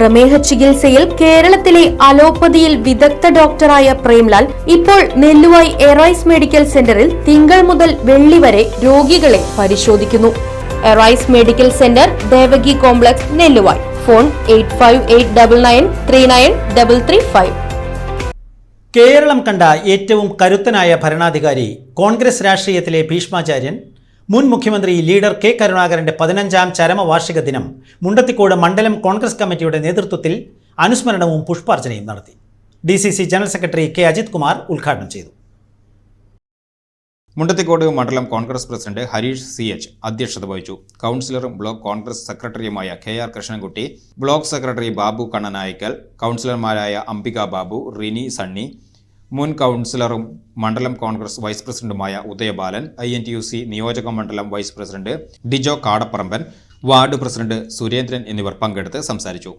പ്രമേഹ ചികിത്സയിൽ കേരളത്തിലെ അലോപ്പതിയിൽ വിദഗ്ധ ഡോക്ടറായ പ്രേംലാൽ ഇപ്പോൾ നെല്ലുവായി എറൈസ് മെഡിക്കൽ സെന്ററിൽ തിങ്കൾ മുതൽ വെള്ളി വരെ രോഗികളെ പരിശോധിക്കുന്നു. Arise medical centre Devaki complex Nelluvai. Phone eight five eight double nine three nine double three five. Keralam കണ്ട ഏറ്റവും കരുത്തനായ ഭരണാധികാരി കോൺഗ്രസ് രാഷ്ട്രീയത്തിലെ ഭീഷ്മാചാര്യൻ മുൻ മുഖ്യമന്ത്രി ലീഡർ കെ കരുണാകരന്റെ പതിനഞ്ചാം ചരമവാർഷിക ദിനം മുണ്ടത്തിക്കോട് മണ്ഡലം കോൺഗ്രസ് കമ്മിറ്റിയുടെ നേതൃത്വത്തിൽ അനുസ്മരണവും പുഷ്പാർച്ചനയും നടത്തി. D general secretary K Ajith Kumar ഉദ്ഘാടനം ചെയ്തു. മുണ്ടത്തിക്കോട് മണ്ഡലം Congress president Harish C H അധ്യക്ഷത വഹിച്ചു. കൗൺസിലറും ബ്ലോക്ക് കോൺഗ്രസ് സെക്രട്ടറിയുമായ K R Krishnankutty block secretary Babu Kannanaikkal കൗൺസിലർമാരായ അംബിക ബാബു റിനി സണ്ണി മുൻ കൗൺസിലറും മണ്ഡലം കോൺഗ്രസ് വൈസ് പ്രസിഡന്റുമായ Udayabalan I N T U C നിയോജക മണ്ഡലം vice president Dijo Kadaparamban ward president Surendran എന്നിവർ പങ്കെടുത്ത് സംസാരിച്ചു.